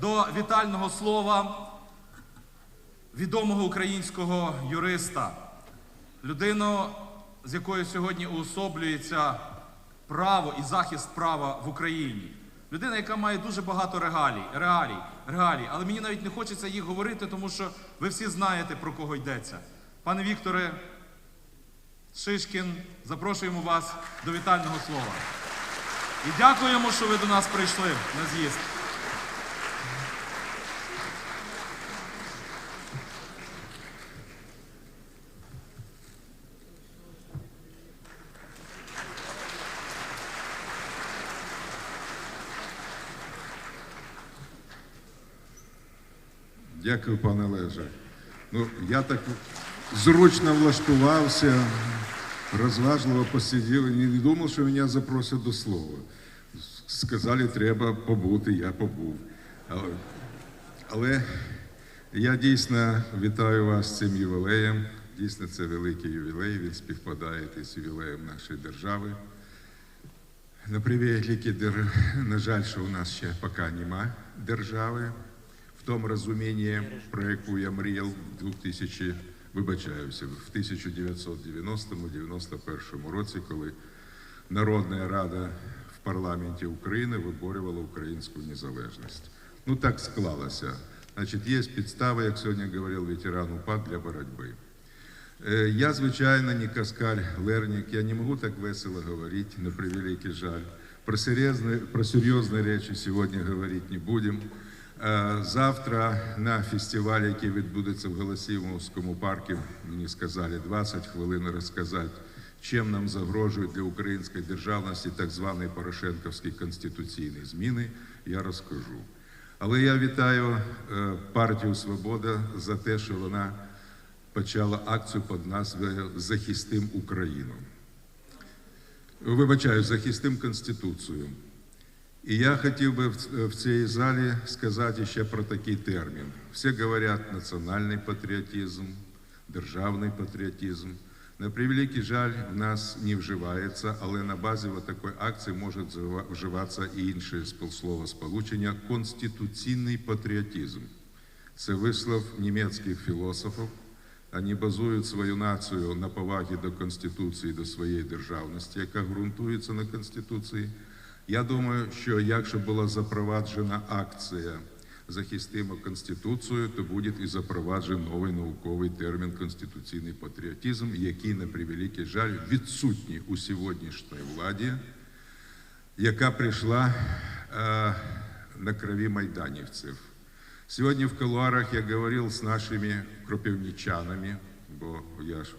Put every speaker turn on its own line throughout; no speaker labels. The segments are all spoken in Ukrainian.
до вітального слова відомого українського юриста, людину, з якою сьогодні уособлюється право і захист права в Україні. Людина, яка має дуже багато регалій, реалій, регалій, але мені навіть не хочеться їх говорити, тому що ви всі знаєте, про кого йдеться. Пане Вікторе, Шишкін, запрошуємо вас до вітального слова. І дякуємо, що ви до нас прийшли на з'їзд.
Дякую, пане Олеже. Ну, я так зручно влаштувався, розважливо посидів і не думав, що мене запросять до слова. Сказали, треба побути, я побув. Але, але я дійсно вітаю вас з цим ювілеєм. Дійсно, це великий ювілей, він співпадає з ювілеєм нашої держави. На дер- на жаль, що у нас ще поки нема держави тому розумінні, про яку я мріяв в 2000, вибачаюся, в 1990-91 році, коли Народна Рада в парламенті України виборювала українську незалежність. Ну так склалося. Значить, є підстави, як сьогодні говорив ветеран УПА, для боротьби. Е, Я, звичайно, не Каскаль Лерник, я не могу так весело говорить, на превеликий жаль. Про серьезные, про серьезные речи сегодня говорить не будем. Е, Завтра на фестивалі, який відбудеться в Голосіївському парку, мені сказали 20 хвилин розказати, чим нам загрожують для української державності так звані Порошенковські конституційні зміни, я розкажу. Але я вітаю е, партію Свобода за те, що вона почала акцію під назвою Захистим Україну. Вибачаю, захистим Конституцію. І я хотів би в- цій залі сказати ще про такий термін. Всі говорять національний патріотизм, державний патріотизм. На превеликий жаль, в нас не вживається, але на базі такої акції може вжива- вживатися і інше спол- словосполучення конституційний патріотизм. Це вислов німецьких філософів. Вони базують свою націю на повагі до Конституції, до своєї державності, яка ґрунтується на Конституції. Я думаю, що якщо була запроваджена акція захистимо Конституцію, то буде і запроваджений новий науковий термін конституційний патріотизм, який, на превеликий жаль, відсутній у сьогоднішній владі, яка прийшла е, на крові майданівців. Сегодня в кулуарах я говорил с нашими кропивничанами, бо я ж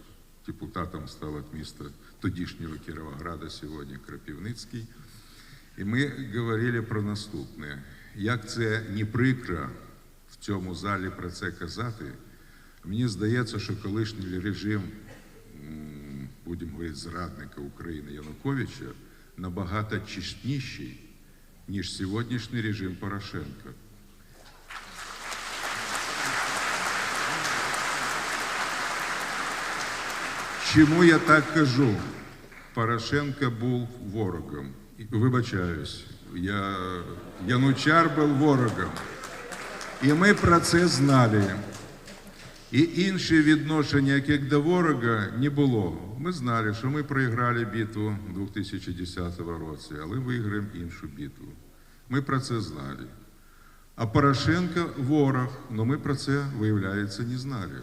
депутатом став від міста тодішнього Кіровограда, сьогодні Кропивницький. І ми говорили про наступне. Як це не прикро в цьому залі про це казати, мені здається, що колишній режим, будемо говорити, зрадника України Януковича набагато чесніший, ніж сьогоднішній режим Порошенка. Чому я так кажу? Порошенко був ворогом. Вибачаюсь, я, Янучар був ворогом. І ми про це знали. І інше відношення, як до ворога, не було. Ми знали, що ми проіграли битву 2010 році, але виграємо іншу битву. Ми про це знали. А Порошенко ворог, але ми про це, виявляється, не знали.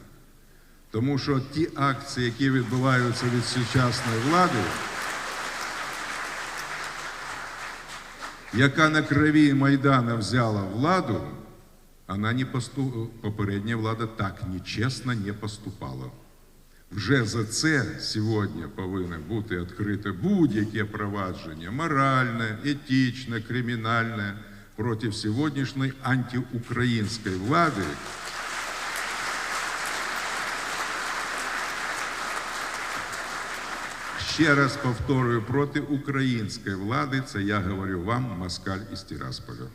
Тому що ті акції, які відбуваються від сучасної влади, яка на крові Майдана взяла владу, вона не посту... попередня влада так нечесно не поступала. Вже за це сьогодні повинно бути відкрите будь-яке провадження моральне, етичне, кримінальне проти сьогоднішньої антиукраїнської влади. Ще раз повторюю, проти української влади, це я говорю вам, москаль із Тирасполя.